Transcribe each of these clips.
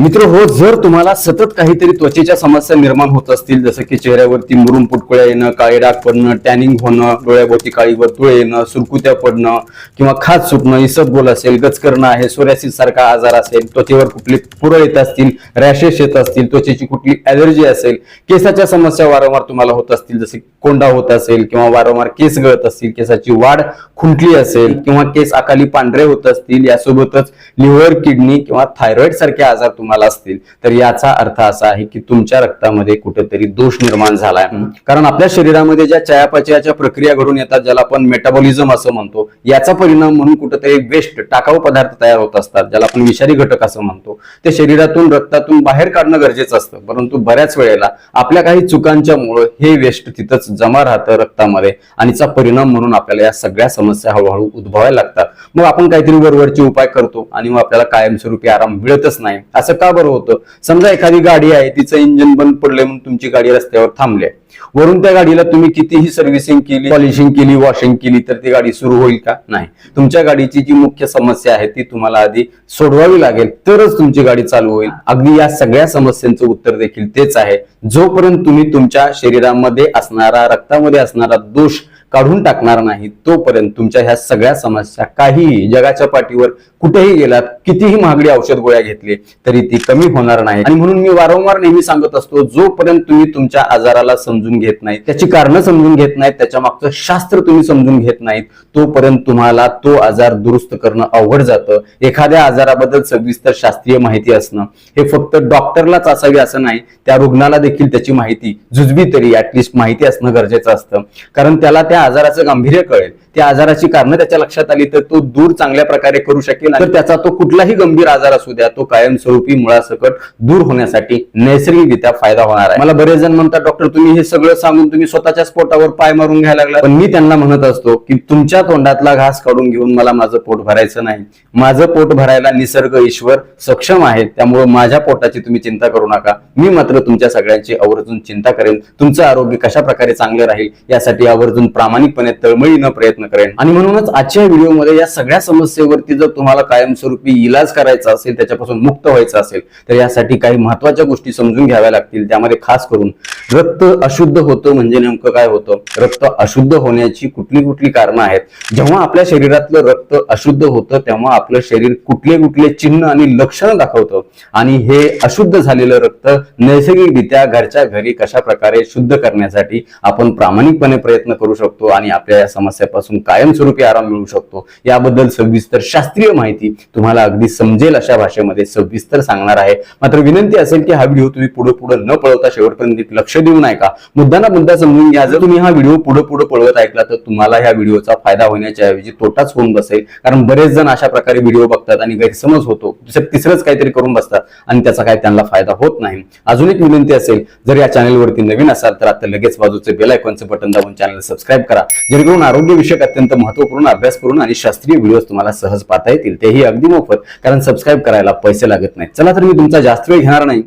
मित्र हो जर तुम्हाला सतत काहीतरी त्वचेच्या समस्या निर्माण होत असतील जसं की चेहऱ्यावरती मुरुम पुटकुळ्या येणं काळे डाग पडणं टॅनिंग होणं डोळ्याभोवती काळी वर्तुळे येणं सुरकुत्या पडणं किंवा खाज सुटणं इसबगोल असेल गचकरणं आहे सोऱ्यासिस सारखा आजार असेल त्वचेवर कुठले पुरं येत असतील रॅशेस येत असतील त्वचेची कुठली ऍलर्जी असेल केसाच्या समस्या वारंवार तुम्हाला होत असतील जसे कोंडा होत असेल किंवा वारंवार केस गळत असतील केसाची वाढ खुंटली असेल किंवा केस अकाली पांढरे होत असतील यासोबतच लिव्हर किडनी किंवा थायरॉइड सारखे आजार तुम्हाला असतील. तर याचा अर्थ असा आहे की तुमच्या रक्तामध्ये कुठेतरी दोष निर्माण झालाय. कारण आपल्या शरीरामध्ये ज्या चयापचयाच्या प्रक्रिया घडून येतात ज्याला आपण मेटाबॉलिझम असं म्हणतो याचा परिणाम म्हणून कुठेतरी वेस्ट टाकाऊ पदार्थ तयार होत असतात ज्याला आपण विषारी घटक असं म्हणतो. ते शरीरातून रक्तातून बाहेर काढणं गरजेचं असतं. परंतु बऱ्याच वेळेला आपल्या काही चुकांच्या मुळे हे वेस्ट तिथंच जमा राहतं रक्तामध्ये आणि चा परिणाम म्हणून आपल्याला या सगळ्या समस्या हळूहळू उद्भवायला लागतात. मग आपण काहीतरी वरवरचे उपाय करतो आणि मग आपल्याला कायमस्वरूपी आराम मिळतच नाही. असं का बरं होतं? समजा एखादी गाडी आहे तिचं इंजिन बंद पडलंय म्हणून तुमची गाडी रस्त्यावर थांबली वरून त्या गाडीला तुम्ही कितीही सर्व्हिसिंग केली पॉलिशिंग केली वॉशिंग केली तर ती गाडी सुरू होईल का? नाही. तुमच्या गाडीची जी मुख्य समस्या आहे ती तुम्हाला आधी सोडवावी लागेल तरच तुमची गाडी चालू होईल. अगदी या सगळ्या समस्यांचं उत्तर देखील तेच आहे. जोपर्यंत तुम्ही तुमच्या शरीरामध्ये असणारा रक्तामध्ये असणारा दोष काढून टाकणार नाही तोपर्यंत तुमच्या ह्या सगळ्या समस्या काहीही जगाच्या पाठीवर कुठेही गेलात कितीही महागडी औषध गोळ्या घेतली तरी ती कमी होणार नाही. आणि म्हणून मी वारंवार नेहमी सांगत असतो जोपर्यंत तुम्ही तुमच्या आजाराला समजून घेत नाही त्याची कारणं समजून घेत नाहीत त्याच्या मागचं शास्त्र तुम्ही समजून घेत नाहीत तोपर्यंत तुम्हाला तो आजार दुरुस्त करणं अवघड जातं. एखाद्या आजाराबद्दल सविस्तर शास्त्रीय माहिती असणं हे फक्त डॉक्टरलाच असावी असं नाही त्या रुग्णाला देखील त्याची माहिती जुजबी तरी ऍटलिस्ट माहिती असणं गरजेचं असतं. कारण त्याला त्या आजाराचं गांभीर्य कळेल. त्या आजाराची कारणं त्याच्या लक्षात आली तर तो दूर चांगल्या प्रकारे करू शकेल तर त्याचा तो कुठलाही गंभीर आजार असू द्या तो कायमस्वरूपी मुळासकट दूर होण्यासाठी नैसर्गिकरित्या फायदा होणार आहे. मला बरेच जण म्हणतात डॉक्टर तुम्ही हे सगळं सांगून तुम्ही स्वतःच्या पोटावर पाय मारून घ्यायला लागला पण मी त्यांना म्हणत असतो की तुमच्या तोंडातला घास काढून घेऊन मला माझं पोट भरायचं नाही. माझं पोट भरायला निसर्ग ईश्वर सक्षम आहे त्यामुळे माझ्या पोटाची तुम्ही चिंता करू नका. मी मात्र तुमच्या सगळ्यांची आवर्जून चिंता करेन. तुमचं आरोग्य कशा प्रकारे चांगलं राहील यासाठी आवर्जून प्रामाणिकपणे तळमळीनं प्रयत्न करेन. आणि म्हणूनच आजच्या व्हिडिओमध्ये या सगळ्या समस्येवरती जर तुम्हाला कायमस्वरूपी इलाज करायचा असेल त्याच्यापासून मुक्त व्हायचं असेल तर यासाठी काही महत्त्वाच्या गोष्टी समजून घ्याव्या लागतील. त्यामध्ये खास करून रक्त अशुद्ध होतं म्हणजे नेमकं काय होतं? रक्त अशुद्ध होण्याची कुठली कुठली कारणं आहेत? जेव्हा आपल्या शरीरातलं रक्त अशुद्ध होतं तेव्हा आपलं शरीर कुठले कुठले चिन्ह आणि लक्षणं दाखवतं? आणि हे अशुद्ध झालेलं रक्त नैसर्गिकरित्या घरच्या घरी कशा प्रकारे शुद्ध करण्यासाठी आपण प्रामाणिकपणे प्रयत्न करू शकतो आणि आपल्या या समस्यापासून कायमस्वरूपी आराम मिळू शकतो. याबद्दल सविस्तर शास्त्रीय माहिती तुम्हाला अगदी समजेल अशा भाषेमध्ये सविस्तर सांगणार आहे. मात्र विनंती असेल की हा व्हिडिओ तुम्ही पुढे पुढे न पळवता शेवटपर्यंत लक्ष देऊ नये का मुद्दा ना मुद्दा समजून घ्या. जर तुम्ही हा व्हिडिओ पुढे पुढे पळवत ऐकला तर तुम्हाला ह्या व्हिडिओचा फायदा होण्याच्या ऐवजी तोटाच होऊन बसेल. कारण बरेच जण अशा प्रकारे व्हिडिओ बघतात आणि गैरसमज होतो. तिसरंच काहीतरी करून बसतात आणि त्याचा काय त्यांना फायदा होत नाही. अजून एक विनंती असेल जर या चॅनलवरती नवीन असाल तर आता लगेच बाजूचे बेल आयकॉनचं बटन दाबून चॅनल सबस्क्राईब करा. जेणेकरून आरोग्यविषयक अत्यंत महत्त्वपूर्ण अभ्यास करून आणि शास्त्रीय व्हिडिओ तुम्हाला सहज पाहता येतील. तेही अगदी मोफत कारण सबस्क्राईब करायला पैसे लागत नाहीत. चला तर मी तुमचा जास्त वेळ घेणार नाही.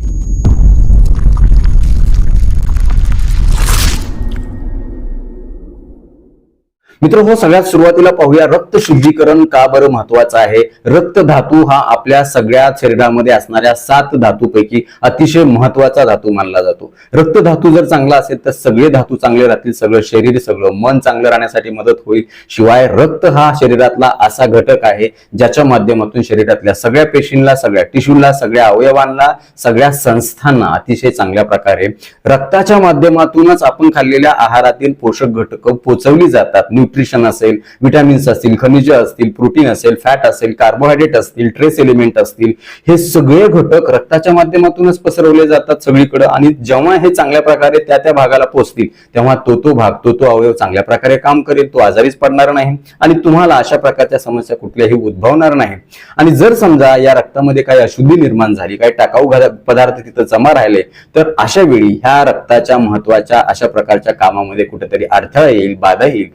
मित्र हो सगळ्यात सुरुवातीला पाहूया रक्त शुद्धीकरण का बरं महत्वाचं आहे? रक्त धातू हा आपल्या सगळ्या शरीरामध्ये असणाऱ्या सात धातूपैकी अतिशय महत्त्वाचा धातू मानला जातो. रक्त धातू जर चांगला असेल तर सगळे धातू चांगले राहतील सगळं शरीर सगळं मन चांगलं राहण्यासाठी मदत होईल. शिवाय रक्त हा शरीरातला असा घटक आहे ज्याच्या माध्यमातून शरीरातल्या सगळ्या पेशींना सगळ्या टिश्यूला सगळ्या अवयवांना सगळ्या संस्थांना अतिशय चांगल्या प्रकारे रक्ताच्या माध्यमातूनच आपण खाल्लेल्या आहारातील पोषक घटक पोचवली जातात न्यूट्रिशन असेल विटॅमिन्स असतील खनिज असतील प्रोटीन असेल फॅट असेल कार्बोहायड्रेट असतील ट्रेस एलिमेंट असतील हे सगळे घटक रक्ताच्या माध्यमातूनच पसरवले जातात सगळीकडे आणि जेव्हा हे चांगल्या प्रकारे त्या त्या भागाला पोहोचतील तेव्हा तो तो भाग तो तो अवयव चांगल्या प्रकारे काम करेल तो आजारीच पडणार नाही आणि तुम्हाला अशा प्रकारच्या समस्या कुठल्याही उद्भवणार नाही. आणि जर समजा या रक्तामध्ये काही अशुद्धी निर्माण झाली काही टाकाऊ पदार्थ तिथं जमा राहिले तर अशा वेळी ह्या रक्ताच्या महत्त्वाच्या अशा प्रकारच्या कामामध्ये कुठेतरी अडथळा येईल बाधा येईल.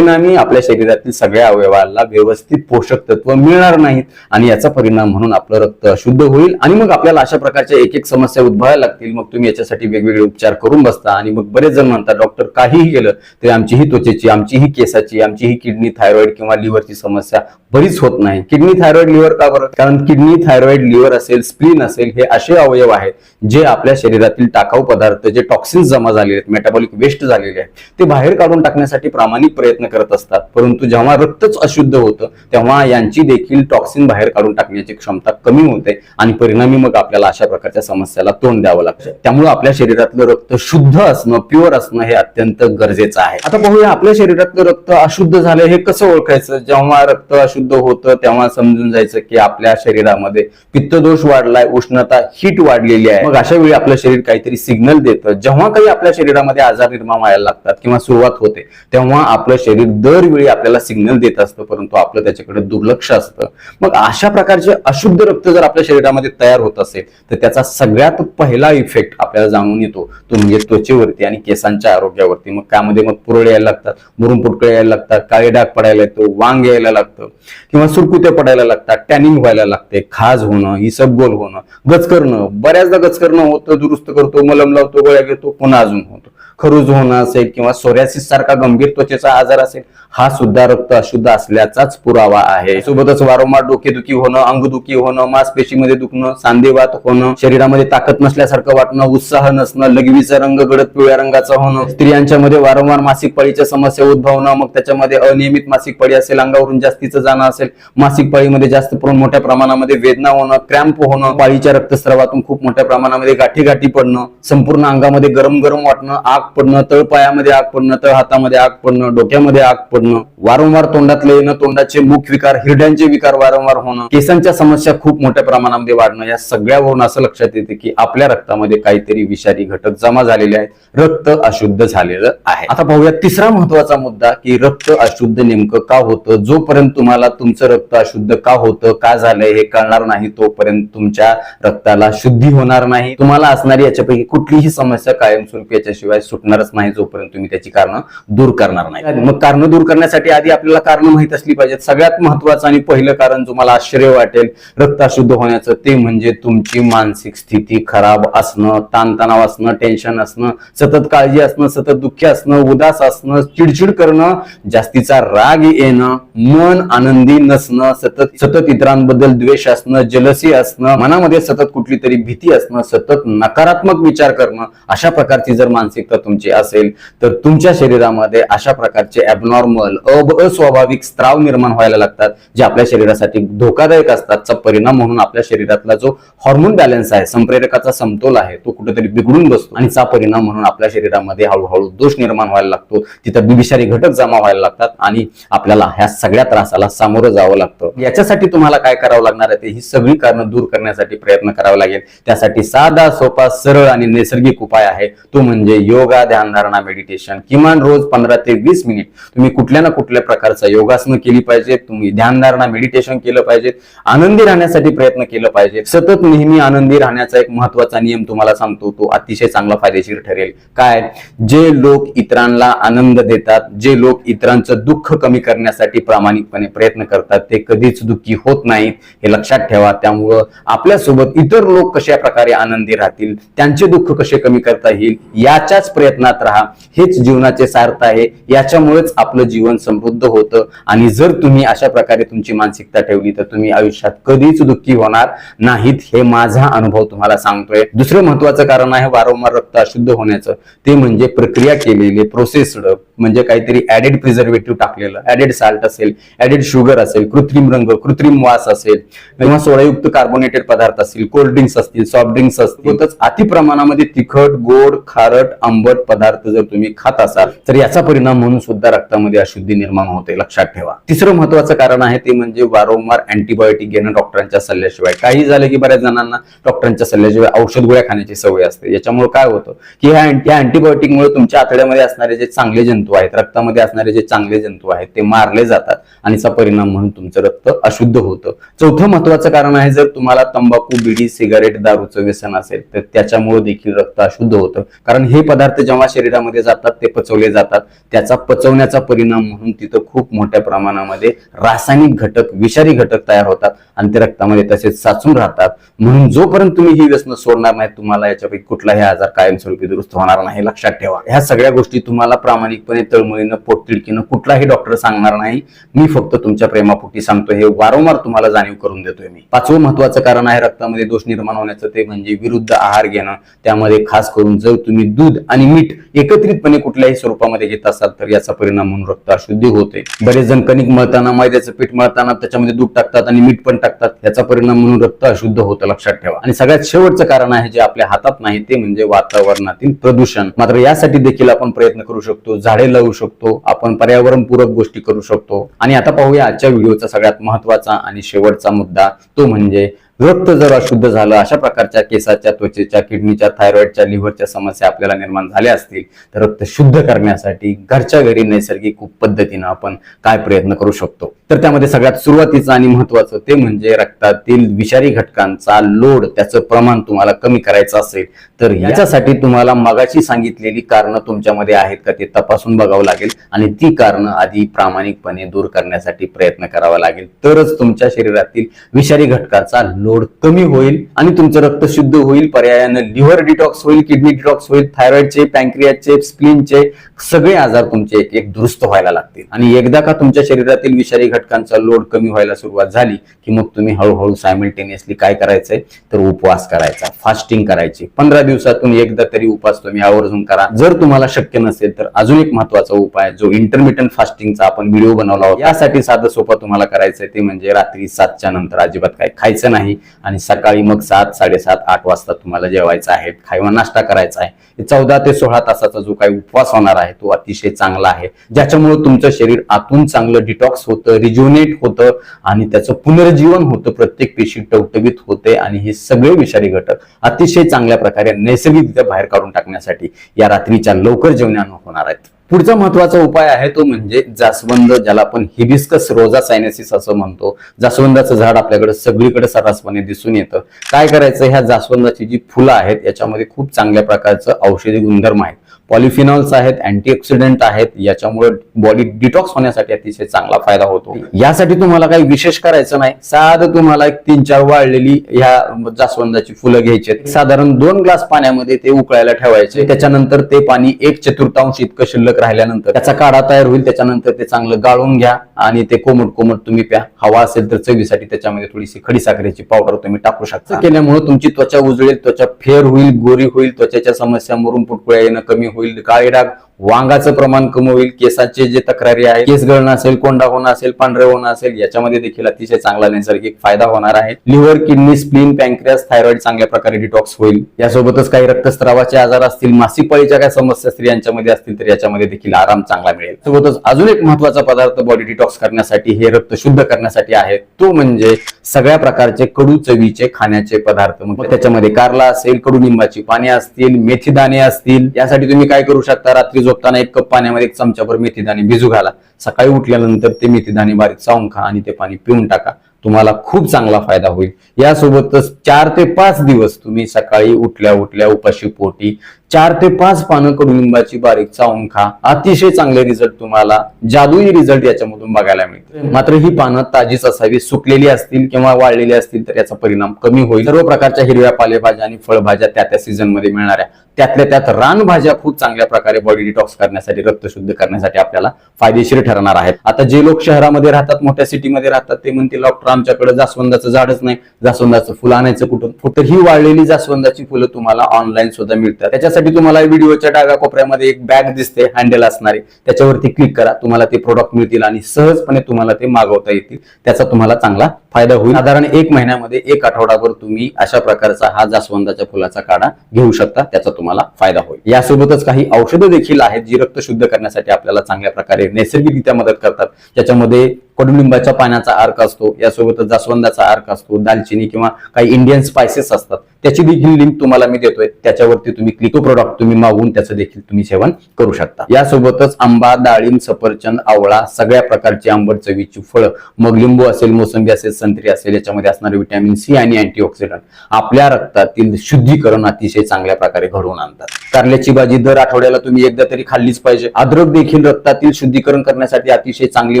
परिणामी आपल्या शरीरातील सगळ्या अवयवाला व्यवस्थित पोषक तत्व मिळणार नाहीत आणि याचा परिणाम म्हणून आपलं रक्त अशुद्ध होईल आणि मग आपल्याला अशा प्रकारच्या एक एक समस्या उद्भवायला लागतील. मग तुम्ही याच्यासाठी वेगवेगळे उपचार करून बसता आणि मग बरेच जण म्हणतात डॉक्टर काहीही केलं तरी आमची ही त्वचेची आमची ही केसाची आमची ही किडनी थायरॉइड किंवा लिव्हरची समस्या बरीच होत नाही. किडनी थायरॉइड लिव्हर का बरं? कारण किडनी थायरॉइड लिव्हर असेल स्प्लीन असेल हे असे अवयव आहेत जे आपल्या शरीरातील टाकाऊ पदार्थ जे टॉक्सिन्स जमा झालेले आहेत मेटाबॉलिक वेस्ट झालेले आहेत ते बाहेर काढून टाकण्यासाठी प्रामाणिक प्रयत्न करत असतात. परंतु जेव्हा रक्तच अशुद्ध होतं तेव्हा यांची देखील टॉक्सिन बाहेर काढून टाकण्याची क्षमता कमी होते आणि परिणामी मग आपल्याला अशा प्रकारच्या समस्याला तोंड द्यावं लागतं. त्यामुळे आपल्या शरीरातलं रक्त शुद्ध असणं प्युअर असणं हे अत्यंत गरजेचं आहे. आता पाहूया आपल्या शरीरातलं रक्त अशुद्ध झालं हे कसं ओळखायचं? जेव्हा रक्त अशुद्ध होतं तेव्हा समजून जायचं की आपल्या शरीरामध्ये पित्तदोष वाढलाय उष्णता हीट वाढलेली आहे. मग अशा वेळी आपलं शरीर काहीतरी सिग्नल देतं. जेव्हा काही आपल्या शरीरामध्ये आजार निर्माण व्हायला लागतात किंवा सुरुवात होते तेव्हा आपलं शरीर दरवेळी आपल्याला सिग्नल देत असतं परंतु आपलं त्याच्याकडे दुर्लक्ष असतं. मग अशा प्रकारचे अशुद्ध रक्त जर आपल्या शरीरामध्ये तयार होत असेल तर त्याचा सगळ्यात पहिला इफेक्ट आपल्याला जाणून येतो. तो म्हणजे त्वचेवरती आणि केसांच्या आरोग्यावरती. मग त्यामध्ये मग पुरळ यायला लागतात मुरुम पुटकळे यायला लागतात काळे डाग पडायला येतो वांग यायला लागतं किंवा सुरकुत्या पडायला लागतात टॅनिंग व्हायला लागते खाज होणं इसबगोल होणं गचकरणं. बऱ्याचदा गचकरणं होतं दुरुस्त करतो मलम लावतो गोळ्या घेतो पुन्हा अजून होतो. खरुज होणं असेल किंवा सोऱ्यासिस सारखा गंभीर त्वचेचा आजार असेल हा सुद्धा रक्त अशुद्ध असल्याचाच पुरावा आहे. सोबतच वारंवार डोकेदुखी होणं अंगदुखी होणं मासपेशीमध्ये दुखणं सांधेवात होणं शरीरामध्ये ताकद नसल्यासारखं वाटणं उत्साह नसणं लघवीचा रंग गडद पिवळ्या रंगाचा होणं स्त्रियांच्या मध्ये वारंवार मासिक पाळीच्या समस्या उद्भवणं मग त्याच्यामध्ये अनियमित मासिक पाळी असेल अंगावरून जास्तीचं जाणं असेल मासिक पाळीमध्ये जास्त प्र- मोठ्या प्रमाणामध्ये वेदना होणं क्रॅम्प होणं पाळीच्या रक्तस्रावातून खूप मोठ्या प्रमाणामध्ये गाठी गाठी पडणं संपूर्ण अंगामध्ये गरम गरम वाटणं आग पडणं तळपायामध्ये आग पडणं तळ हातामध्ये आग पडणं डोक्यामध्ये आग पडणं वारंवार तोंडातले येणं तोंडाचे मुख विकार हिरड्यांचे विकार वारंवार होणं केसांच्या समस्या खूप मोठ्या प्रमाणामध्ये वाढणं या सगळ्यावरून असं लक्षात येते की आपल्या रक्तामध्ये काहीतरी विषारी घटक जमा झालेले आहेत. रक्त अशुद्ध झालेलं आहे. आता पाहूया तिसरा महत्त्वाचा मुद्दा की रक्त अशुद्ध नेमकं का होतं? जोपर्यंत तुम्हाला तुमचं रक्त अशुद्ध का होतं का झालंय हे कळणार नाही तोपर्यंत तुमच्या रक्ताला शुद्धी होणार नाही. तुम्हाला असणारी याच्यापैकी कुठलीही समस्या कायमस्वरूपी याच्याशिवाय सुटणारच नाही जोपर्यंत तुम्ही त्याची कारण दूर करणार नाही. मग कारण दूर करण्यासाठी आधी आपल्याला कारण माहीत असली पाहिजेत. सगळ्यात महत्वाचं आणि पहिलं कारण तुम्हाला आश्चर्य वाटेल रक्त अशुद्ध होण्याचं ते म्हणजे तुमची मानसिक स्थिती खराब असणं ताणतणाव असणं टेन्शन असणं सतत काळजी असणं सतत दुःखी असणं उदास असणं चिडचिड करणं जास्तीचा राग येणं मन आनंदी नसणं सतत सतत इतरांबद्दल द्वेष असणं जलसी असणं मनामध्ये सतत कुठली तरी भीती असणं सतत नकारात्मक विचार करणं अशा प्रकारची जर मानसिकता तुमची असेल तर तुमच्या शरीरामध्ये अशा प्रकारचे ॲबनॉर्मल अस्वाभाविक स्त्राव निर्माण व्हायला लागतात जे आपल्या शरीरासाठी धोकादायक असतात. चा परिणाम म्हणून आपल्या शरीरातला जो हॉर्मोन बॅलन्स आहे संप्रेरकाचा समतोल आहे तो कुठेतरी बिघडून बसतो. आणि चा परिणाम म्हणून आपल्या शरीरामध्ये हळूहळू दोष निर्माण व्हायला लागतो. तिथं बिबिशारी घटक जमा व्हायला लागतात आणि आपल्याला ह्या सगळ्या त्रासाला सामोरं जावं लागतं. याच्यासाठी तुम्हाला काय करावं लागणार आहे ते ही सगळी कारणं दूर करण्यासाठी प्रयत्न करावा लागेल. त्यासाठी साधा सोपा सरळ आणि नैसर्गिक उपाय आहे. तो म्हणजे योग. योगा ध्यानधारणा मेडिटेशन किमान रोज पंधरा ते वीस मिनिट तुम्ही कुठल्या ना कुठल्या प्रकारचं योगासनं केली पाहिजे तुम्ही ध्यानधारणा मेडिटेशन केलं पाहिजे आनंदी राहण्यासाठी प्रयत्न केलं पाहिजे सतत नेहमी आनंदी राहण्याचा एक महत्त्वाचा नियम तुम्हाला सांगतो तो अतिशय चांगला फायदेशीर ठरेल. काय? जे लोक इतरांना आनंद देतात जे लोक इतरांचं दुःख कमी करण्यासाठी प्रामाणिकपणे प्रयत्न करतात ते कधीच दुःखी होत नाहीत हे लक्षात ठेवा. त्यामुळं आपल्यासोबत इतर लोक कशा प्रकारे आनंदी राहतील त्यांचे दुःख कसे कमी करता येईल याच्याच प्रयत्नात राहा. हेच जीवनाचे सार्थ आहे. याच्यामुळेच आपलं जीवन समृद्ध होतं. आणि जर तुम्ही अशा प्रकारे तुमची मानसिकता ठेवली तर तुम्ही आयुष्यात कधीच दुःखी होणार नाहीत हे माझा अनुभव तुम्हाला सांगतोय. दुसरं महत्वाचं कारण आहे वारंवार रक्त अशुद्ध होण्याचं. ते म्हणजे प्रक्रिया केलेले प्रोसेस्ड म्हणजे काहीतरी ऍडेड प्रिझर्वेटिव्ह टाकलेलं ऍडेड साल्ट असेल ऍडेड शुगर असेल कृत्रिम रंग कृत्रिम वास असेल किंवा सोडायुक्त कार्बोनेटेड पदार्थ असतील कोल्ड ड्रिंक्स असतील सॉफ्ट ड्रिंक्स असतील सोबतच अति प्रमाणामध्ये तिखट गोड खारट आंबट पदार्थ जर तुम्ही खात असाल तर याचा परिणाम म्हणून सुद्धा रक्तामध्ये अशुद्धी निर्माण होते लक्षात ठेवा. तिसरं महत्वाचं कारण आहे ते म्हणजे वारंवार अँटीबायोटिक घेणं डॉक्टरांच्या सल्ल्याशिवाय काही झालं की बऱ्याच जणांना डॉक्टरांच्या सल्ल्याशिवाय औषध गोळ्या खाण्याची सवय असते. याच्यामुळे काय होतं? की ह्या अँटी अँटीबायोटिकमुळे तुमच्या आतड्यामध्ये असणारे जे चांगले जंतू जंतू आहेत. रक्तामध्ये असणारे जे चांगले जंतू आहेत ते मारले जातात आणि याचा परिणाम म्हणून तुमचं रक्त अशुद्ध होतं. चौथं महत्वाचं कारण आहे जर तुम्हाला तंबाखू बिडी सिगारेट दारूचं व्यसन असेल तर त्याच्यामुळे देखील रक्त अशुद्ध होतं. कारण हे पदार्थ जेव्हा शरीरामध्ये जातात ते पचवले जातात. त्याचा पचवण्याचा परिणाम म्हणून तिथं खूप मोठ्या प्रमाणामध्ये रासायनिक घटक विषारी घटक तयार होतात आणि ते रक्तामध्ये तसेच साचून राहतात. म्हणून जोपर्यंत तुम्ही ही व्यसन सोडणार नाही तुम्हाला याच्यापैकी कुठलाही आजार कायमस्वरूपी दुरुस्त होणार नाही. लक्षात ठेवा. ह्या सगळ्या गोष्टी तुम्हाला प्रामाणिकपणे तळमळीनं पोटतिडकीनं कुठलाही डॉक्टर सांगणार नाही. मी फक्त तुमच्या प्रेमापोटी सांगतो हे वारंवार तुम्हाला जाणीव करून देतोय मी. पाचवं महत्वाचं कारण आहे रक्तामध्ये दोष निर्माण होण्याचं ते म्हणजे विरुद्ध आहार घेणं. त्यामध्ये खास करून जर तुम्ही दूध आणि मीठ एकत्रितपणे कुठल्याही स्वरूपामध्ये घेत असाल तर याचा परिणाम म्हणून रक्त अशुद्धी होते. बरेच जण कणिक मळताना मैद्याचं पीठ मळताना त्याच्यामध्ये दूध टाकतात आणि मीठ पण टाकतात. याचा परिणाम म्हणून रक्त अशुद्ध होतं लक्षात ठेवा. आणि सगळ्यात शेवटचं कारण आहे जे आपल्या हातात नाही ते म्हणजे वातावरणातील प्रदूषण. मात्र यासाठी देखील आपण प्रयत्न करू शकतो. झाडे लावू शकतो. आपण पर्यावरणपूरक गोष्टी करू शकतो. आणि आता पाहूया आजच्या व्हिडिओचा सगळ्यात महत्त्वाचा आणि शेवटचा मुद्दा तो म्हणजे रक्त जर अशुद्ध झालं अशा प्रकारच्या केसाच्या त्वचेच्या किडनीच्या थायरॉइडच्या लिव्हरच्या समस्या आपल्याला निर्माण झाल्या असतील तर रक्त शुद्ध करण्यासाठी घरच्या घरी नैसर्गिक पद्धतीनं आपण काय प्रयत्न करू शकतो? तर त्यामध्ये सगळ्यात सुरुवातीचं आणि महत्वाचं ते म्हणजे रक्तातील विषारी घटकांचा लोड त्याचं प्रमाण तुम्हाला कमी करायचं असेल तर याच्यासाठी तुम्हाला मगाची सांगितलेली कारणं तुमच्यामध्ये आहेत का ते तपासून बघावं लागेल आणि ती कारणं आधी प्रामाणिकपणे दूर करण्यासाठी प्रयत्न करावा लागेल. तरच तुमच्या शरीरातील विषारी घटकाचा लोड कमी होईल आणि तुमचं रक्त शुद्ध होईल पर्यायानं लिव्हर डिटॉक्स होईल किडनी डिटॉक्स होईल थायरॉइडचे पँक्रियाचे स्प्लिनचे सगळे आजार तुमचे एक एक दुरुस्त व्हायला लागतील. आणि एकदा का तुमच्या शरीरातील विषारी घटकांचा लोड कमी व्हायला सुरुवात झाली की मग तुम्ही हळूहळू सायमल्टेनियसली काय करायचंय? तर उपवास करायचा फास्टिंग करायची. पंधरा दिवसातून एकदा तरी उपवास तुम्ही आवर्जून करा. जर तुम्हाला शक्य नसेल तर अजून एक महत्त्वाचा उपाय जो इंटरमिटंट फास्टिंगचा आपण व्हिडिओ बनवला होता. यासाठी साधं सोपा तुम्हाला करायचंय ते म्हणजे रात्री सातच्या नंतर अजिबात काय खायचं नाही. आणि सकाळी मग सात साडेसात आठ वाजता तुम्हाला जेवायचं आहे खायवा नाश्ता करायचा आहे. चौदा ते सोळा तासाचा जो काही उपवास होणार आहे तो अतिशय चांगला आहे. ज्याच्यामुळे तुमचं शरीर आतून चांगलं डिटॉक्स होतं रिज्युनेट होतं आणि त्याचं पुनर्जीवन होतं प्रत्येक पेशी टवटवीत होते आणि हे सगळे विषारी घटक अतिशय चांगल्या प्रकारे नैसर्गिकरित्या बाहेर काढून टाकण्यासाठी या रात्रीच्या लवकर जेवण्यानं होणार आहेत. पुढचा महत्त्वाचा उपाय आहे तो म्हणजे जास्वंद ज्याला आपण हिबिस्कस रोजा सायनेसिस असं म्हणतो. जास्वंदाचं झाड आपल्याकडे सगळीकडे सर्रासपणे दिसून येतं. काय करायचं? ह्या जास्वंदाची जी फुलं आहेत याच्यामध्ये खूप चांगल्या प्रकारचं औषधी गुणधर्म आहेत. पॉलिफिनॉल्स आहेत अँटीऑक्सिडंट आहेत याच्यामुळे बॉडी डिटॉक्स होण्यासाठी अतिशय चांगला फायदा होतो. यासाठी तुम्हाला काही विशेष करायचं नाही. साधं तुम्हाला एक तीन चार वाळलेली ह्या जास्वंदाची फुलं घ्यायची आहेत. साधारण दोन ग्लास पाण्यामध्ये ते उकळायला ठेवायचे. त्याच्यानंतर ते पाणी एक चतुर्थांश इतकं शिल्लक राहिल्यानंतर त्याचा काढा तयार होईल. त्याच्यानंतर ते चांगलं गाळून घ्या आणि ते कोमट कोमट तुम्ही प्या. हवा असेल तर चवीसाठी त्याच्यामध्ये थोडीशी खडी साखरेची पावडर तुम्ही टाकू शकता. केल्यामुळे तुमची त्वचा उजळेल त्वचा फेर होईल गोरी होईल त्वचेच्या समस्या मरून पुटकुळ्या येणं कमी होईल काळे डाग वांगाचं प्रमाण कमी होईल केसाचे जे तक्रारी आहे केस गळणं असेल कोंडा होणं असेल पांढरे होणं असेल याच्यामध्ये देखील अतिशय चांगला नैसर्गिक फायदा होणार आहे. Liver kidney spleen pancreas thyroid चांगल्या प्रकारे डिटॉक्स होईल. यासोबतच काही रक्तस्रावाचे आजार असतील मासिक पाळीच्या काही समस्या स्त्रियांच्यामध्ये असतील तर याच्यामध्ये देखील आराम चांगला मिळेल. सोबतच अजून एक महत्त्वाचा पदार्थ बॉडी डिटॉक्स करण्यासाठी हे रक्त शुद्ध करण्यासाठी आहे. तो म्हणजे सगळ्या प्रकारचे कडू चवीचे खाण्याचे पदार्थ. मग त्याच्यामध्ये कारला असेल कडुनिंबाची पाने असतील मेथी दाणे असतील यासाठी तुम्ही काय करू शकता? रात्री झोपताना एक कप पाण्यामध्ये एक चमचाभर मेथी दाणे भिजू घाला. सकाळी उठल्यानंतर ते मेथी दाणे बारीक चावून खा आणि ते पाणी पिऊन टाका. तुम्हाला खूप चांगला फायदा होईल. यासोबतच चार ते पाच दिवस तुम्ही सकाळी उठल्या उठल्या उपाशी पोटी चार ते पाच पानं कडुलिंबाची बारीक चावून खा. अतिशय चांगले रिझल्ट तुम्हाला जादुई रिझल्ट याच्यामधून बघायला मिळते. मात्र ही पानं ताजीच असावी. सुकलेली असतील किंवा वाळलेली असतील तर याचा परिणाम कमी होईल. सर्व प्रकारच्या हिरव्या पालेभाज्या आणि फळभाज्या त्या त्या सीझनमध्ये मिळणाऱ्या. त्यातल्या त्यात रानभाज्या खूप चांगल्या प्रकारे बॉडी डिटॉक्स करण्यासाठी रक्त शुद्ध करण्यासाठी आपल्याला फायदेशीर ठरणार आहेत. आता जे लोक शहरामध्ये राहतात मोठ्या सिटीमध्ये राहतात ते म्हणतील डॉक्टर आमच्याकडे जास्वंदाचं झाडच नाही. जास्वंदाचं फुलं आणायचं कुठून? फक्त ही वाळलेली जास्वंदाची फुलं तुम्हाला ऑनलाईन सुद्धा मिळतात. त्याच्यासाठी तुम्हाला व्हिडिओच्या डाव्या कोपऱ्यामध्ये एक बॅग दिसते हँडल असणारी. त्याच्यावरती क्लिक करा. तुम्हाला ते प्रोडक्ट मिळतील आणि सहजपणे तुम्हाला ते मागवता येतील. त्याचा तुम्हाला चांगला फायदा होईल. साधारण एक महिन्यामध्ये एक आठवडाभर तुम्ही अशा प्रकारचा हा जास्वंदाच्या फुलाचा काढा घेऊ शकता. त्याचा तुम्हाला फायदा होईल. यासोबतच काही औषधं देखील आहेत जी रक्त शुद्ध करण्यासाठी आपल्याला चांगल्या प्रकारे नैसर्गिकरित्या मदत करतात. ज्याच्यामध्ये कडुलिंबाच्या पाण्याचा अर्क असतो यासोबतच जास्वंदाचा अर्क असतो दालचिनी किंवा काही इंडियन स्पायसेस असतात. त्याची देखील लिंक तुम्हाला मी देतोय. त्याच्यावरती तुम्ही क्लिको प्रोडक्ट तुम्ही मागवून त्याचं देखील तुम्ही सेवन करू शकता. यासोबतच आंबा डाळिंब सफरचंद आवळा सगळ्या प्रकारची आंबट चवीची फळं मग लिंबू असेल मोसंबी असेल संत्री असेल याच्यामध्ये असणारे व्हिटॅमिन सी आणि अँटीऑक्सिडंट आपल्या रक्तातील शुद्धीकरण अतिशय चांगल्या प्रकारे घडवून आणतात. कारल्याची भाजी दर आठवड्याला तुम्ही एकदा तरी खाल्लीच पाहिजे. अद्रक देखील रक्तातील शुद्धीकरण करण्यासाठी अतिशय चांगली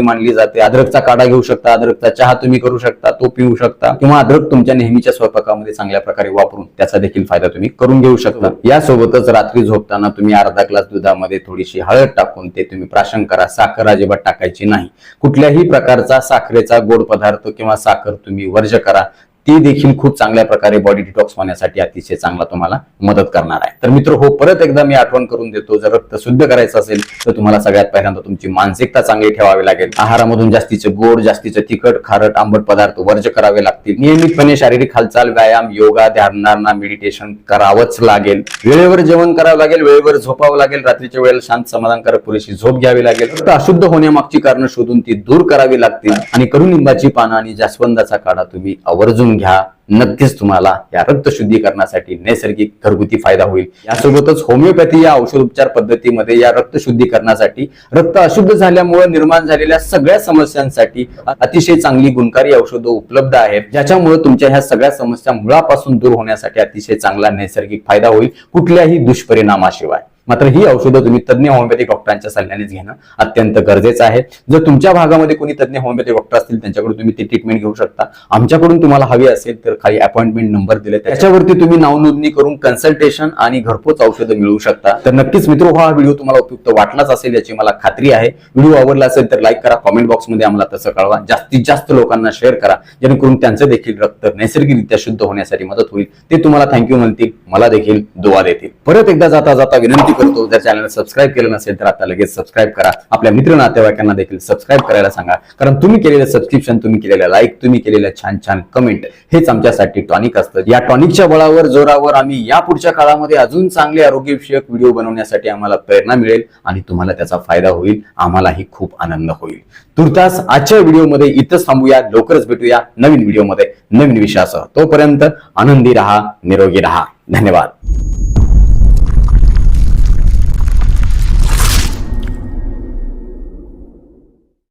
मानली जाते. अद्रकचा काढा घेऊ शकता अद्रकचा चहा तुम्ही करू शकता तो पिऊ शकता किंवा अद्रक तुमच्या नेहमीच्या स्वयंपाकामध्ये चांगल्या प्रकारे वापरून त्याचा देखील फायदा तुम्ही करून घेऊ शकता. यासोबतच रात्री झोपताना तुम्ही अर्धा ग्लास दुधामध्ये थोडीशी हळद टाकून ते तुम्ही प्राशन करा. साखर अजिबात टाकायची नाही. कुठल्याही प्रकारचा साखरेचा गोड पदार्थ किंवा साखर तुम्ही वर्ज करा. ती देखील खूप चांगल्या प्रकारे बॉडी डिटॉक्स होण्यासाठी अतिशय चांगला तुम्हाला मदत करणार आहे. तर मित्र हो परत एकदा मी आठवण करून देतो जर रक्त शुद्ध करायचं असेल तर तुम्हाला सगळ्यात पहिल्यांदा तुमची मानसिकता चांगली ठेवावी लागेल. आहारामधून जास्तीचे गोड जास्तीचे तिखट खारट आंबट पदार्थ वर्ज करावे लागतील. नियमितपणे शारीरिक हालचाल व्यायाम योगा ध्यानांना मेडिटेशन करावंच लागेल. वेळेवर जेवण करावं लागेल वेळेवर झोपावं लागेल रात्रीच्या वेळेला शांत समाधानकारक पुरेशी झोप घ्यावी लागेल. रक्त अशुद्ध होण्यामागची कारण शोधून ती दूर करावी लागतील. आणि कडुलिंबाची पानं आणि जास्वंदाचा काढा तुम्ही आवर्जून घ्या. नक्कीच तुम्हाला या रक्त शुद्धीकरणासाठी नैसर्गिक घरगुती फायदा होईल. यासोबतच होमिओपॅथी या औषधोपचार पद्धतीमध्ये या रक्त शुद्धीकरणासाठी रक्त अशुद्ध झाल्यामुळे निर्माण झालेल्या सगळ्या समस्यांसाठी अतिशय चांगली गुणकारी औषधं उपलब्ध आहेत. ज्याच्यामुळे तुमच्या ह्या सगळ्या समस्या मुळापासून दूर होण्यासाठी अतिशय चांगला नैसर्गिक फायदा होईल कुठल्याही दुष्परिणामाशिवाय. मात्र ही औषधं तुम्ही तज्ज्ञ होमिओपॅथिक डॉक्टरांच्या सल्ल्यानेच घेणं अत्यंत गरजेचं आहे. जर तुमच्या भागामध्ये कोणी तज्ज्ञ होमिओपॅथिक डॉक्टर असतील त्यांच्याकडून तुम्ही ती ट्रीटमेंट घेऊ शकता. आमच्याकडून तुम्हाला हवी असेल तर खाली अपॉइंटमेंट नंबर दिले त्याच्यावरती तुम्ही नावनोंदणी करून कन्सल्टेशन आणि घरपोच औषधं मिळवू शकता. तर नक्कीच मित्र हा व्हिडिओ तुम्हाला उपयुक्त वाटलाच असेल याची मला खात्री आहे. व्हिडिओ आवडला असेल तर लाईक करा कॉमेंट बॉक्समध्ये आम्हाला तसं कळवा. जास्तीत जास्त लोकांना शेअर करा जेणेकरून त्यांचं देखील रक्त नैसर्गिकरित्या शुद्ध होण्यासाठी मदत होईल. ते तुम्हाला थँक्यू म्हणतील मला देखील दुवा देतील. परत एकदा जाता जाता विनंती करतो. जर चॅनल सबस्क्राईब केलं नसेल तर आता लगेच सबस्क्राईब करा. आपल्या मित्र नातेवाईकांना देखील सबस्क्राईब करायला सांगा. कारण तुम्ही केलेलं सबस्क्रिप्शन तुम्ही केलेलं लाईक तुम्ही केलेलं छान छान कमेंट हेच आमच्यासाठी टॉनिक असतं. या टॉनिकच्या बळावर जोरावर आम्ही या पुढच्या काळामध्ये अजून चांगले आरोग्यविषयक व्हिडिओ बनवण्यासाठी आम्हाला प्रेरणा मिळेल आणि तुम्हाला त्याचा फायदा होईल. आम्हालाही खूप आनंद होईल. तुर्तास आजच्या व्हिडिओमध्ये इथंच थांबूया. लवकरच भेटूया नवीन व्हिडिओमध्ये. नवीन विषयासह. तोपर्यंत आनंदी रहा निरोगी रहा. धन्यवाद.